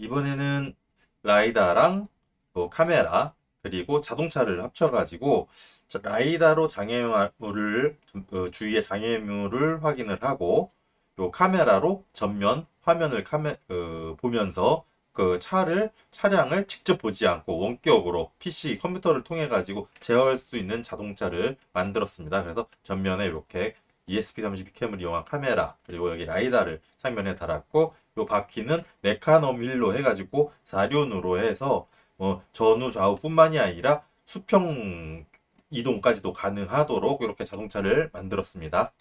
이번에는 라이다랑 또 카메라 그리고 자동차를 합쳐가지고 자- 라이다로 장애물을 어, 주위의 장애물을 확인을 하고 요 카메라로 전면 화면을 카메 어, 보면서 그 차를 차량을 직접 보지 않고 원격으로 PC 컴퓨터를 통해 가지고 제어할 수 있는 자동차를 만들었습니다. 그래서 전면에 이렇게 ESP32 캠을 이용한 카메라 그리고 여기 라이다를 상면에 달았고 요 바퀴는 메카노밀로 해가지고 사륜으로 해서 뭐 전후 좌우뿐만이 아니라 수평 이동까지도 가능하도록 이렇게 자동차를 만들었습니다.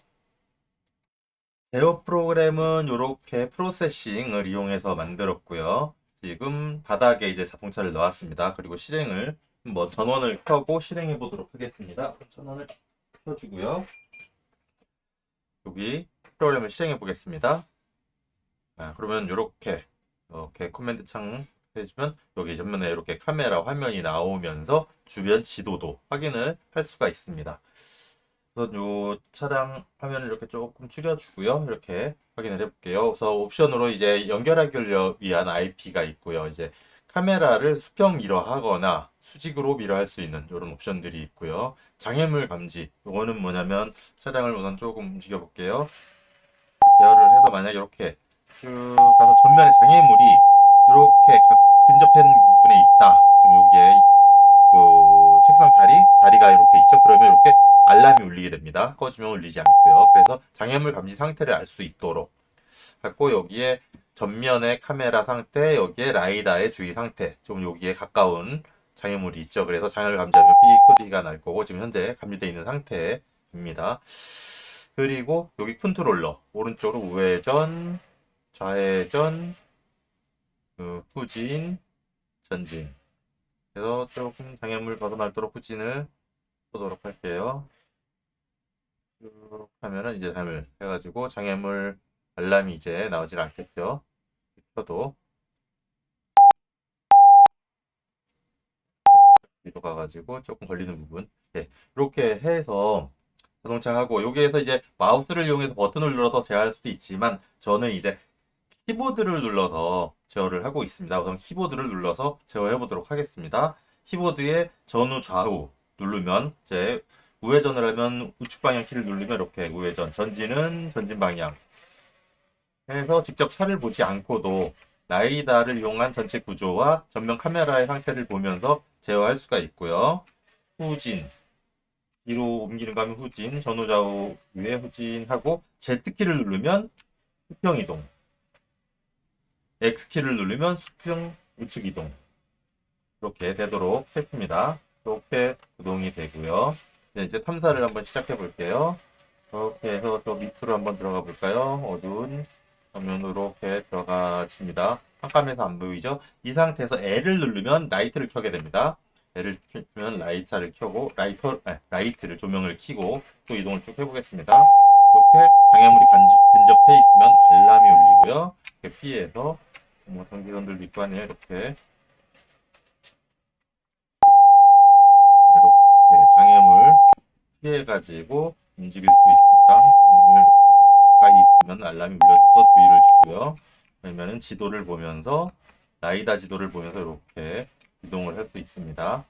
제어 프로그램은 이렇게 프로세싱을 이용해서 만들었고요. 지금 바닥에 이제 자동차를 넣었습니다. 그리고 실행을 뭐 전원을 켜고 실행해 보도록 하겠습니다. 전원을 켜주고요. 여기 프로그램을 실행해 보겠습니다. 아, 그러면 이렇게 이렇게 커맨드 창 해주면 여기 전면에 이렇게 카메라 화면이 나오면서 주변 지도도 확인을 할 수가 있습니다. 그래서 요 차량 화면을 이렇게 조금 줄여주고요. 이렇게 확인을 해볼게요. 그래서 옵션으로 이제 연결하기를 위한 IP가 있고요. 이제 카메라를 수평 미러하거나 수직으로 미러할 수 있는 이런 옵션들이 있고요. 장애물 감지. 이거는 뭐냐면 차량을 우선 조금 움직여 볼게요. 대열을 해서 만약 이렇게 쭉 가서 전면에 장애물이 이렇게 각 근접한 부분에 있다. 지금 여기에 그 책상 다리 다리가 이렇게 있죠. 그러면 이렇게 알람이 울리게 됩니다. 꺼지면 울리지 않고요. 그래서 장애물 감지 상태를 알 수 있도록 갖고 여기에 전면의 카메라 상태, 여기에 라이다의 주의 상태, 좀 여기에 가까운 장애물이 있죠. 그래서 장애물 감지하면 삐 소리가 날 거고 지금 현재 감지되어 있는 상태입니다. 그리고 여기 컨트롤러 오른쪽으로 우회전, 좌회전, 그 후진, 전진. 그래서 조금 장애물 벗어날도록 후진을 보도록 할게요. 쭉 하면은 이제 장애물 해가지고 장애물 알람이 이제 나오질 않겠죠. 켜도 뒤로 가가지고 조금 걸리는 부분. 예, 이렇게 해서 자동차하고 여기에서 이제 마우스를 이용해서 버튼을 눌러서 제어할 수도 있지만 저는 이제 키보드를 눌러서 제어를 하고 있습니다. 우선 키보드를 눌러서 제어해 보도록 하겠습니다. 키보드의 전후 좌우 누르면 이제 우회전을 하면 우측 방향 키를 누르면 이렇게 우회전, 전진은 전진 방향. 해서 직접 차를 보지 않고도 라이다를 이용한 전체 구조와 전면 카메라의 상태를 보면서 제어할 수가 있고요. 후진, 뒤로 옮기는 거 하면 후진, 전후 좌우 위에 후진하고 Z키를 누르면 수평 이동. X키를 누르면 수평 우측 이동. 이렇게 되도록 했습니다. 이렇게 구동이 되고요. 네, 이제 탐사를 한번 시작해 볼게요. 이렇게 해서 또 밑으로 한번 들어가 볼까요? 어두운 화면으로 이렇게 들어가집니다. 깜깜해서 안 보이죠? 이 상태에서 L을 누르면 라이트를 켜게 됩니다. L을 켜면 라이트를 켜고 라이터, 아, 라이트를 조명을 켜고 또 이동을 쭉 해보겠습니다. 이렇게 장애물이 근접해 있으면 알람이 울리고요. 이렇게 피해서 뭐 있고 하네요. 이렇게 이렇게 장애물 피해가지고 움직일 수 있습니다. 장애물 가까이 있으면 알람이 울려줘서 주의를 주고요. 그러면은 지도를 보면서 라이다 지도를 보면서 이렇게 이동을 할 수 있습니다.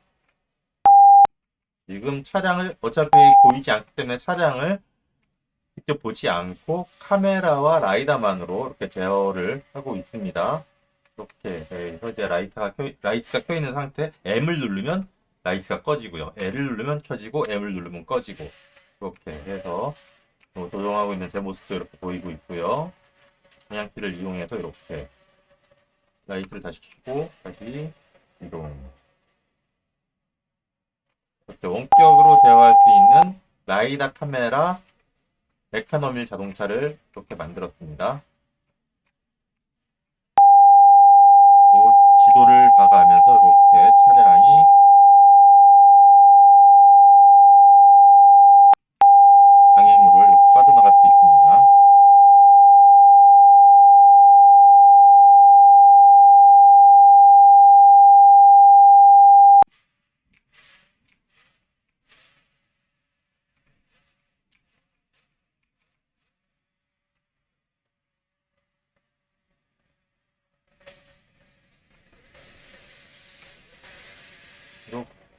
지금 차량을 어차피 보이지 않기 때문에 차량을 직접 보지 않고 카메라와 라이다만으로 이렇게 제어를 하고 있습니다. 이렇게 해서 이제 라이트가 켜, 라이트가 켜 있는 상태 M을 누르면 라이트가 꺼지고요. L을 누르면 켜지고 M을 누르면 꺼지고 이렇게 해서 또 조정하고 있는 제 모습도 이렇게 보이고 있고요. 방향키를 이용해서 이렇게 라이트를 다시 켜고 다시 이동 이렇게 원격으로 제어할 수 있는 라이다 카메라 메카노밀 자동차를 이렇게 만들었습니다. 또 지도를 봐가면서 이렇게 차량이 장애물을 이렇게 빠져나갈 수 있습니다.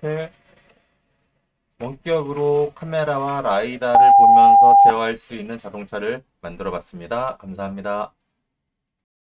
이렇게 원격으로 카메라와 라이다를 보면서 제어할 수 있는 자동차를 만들어 봤습니다. 감사합니다.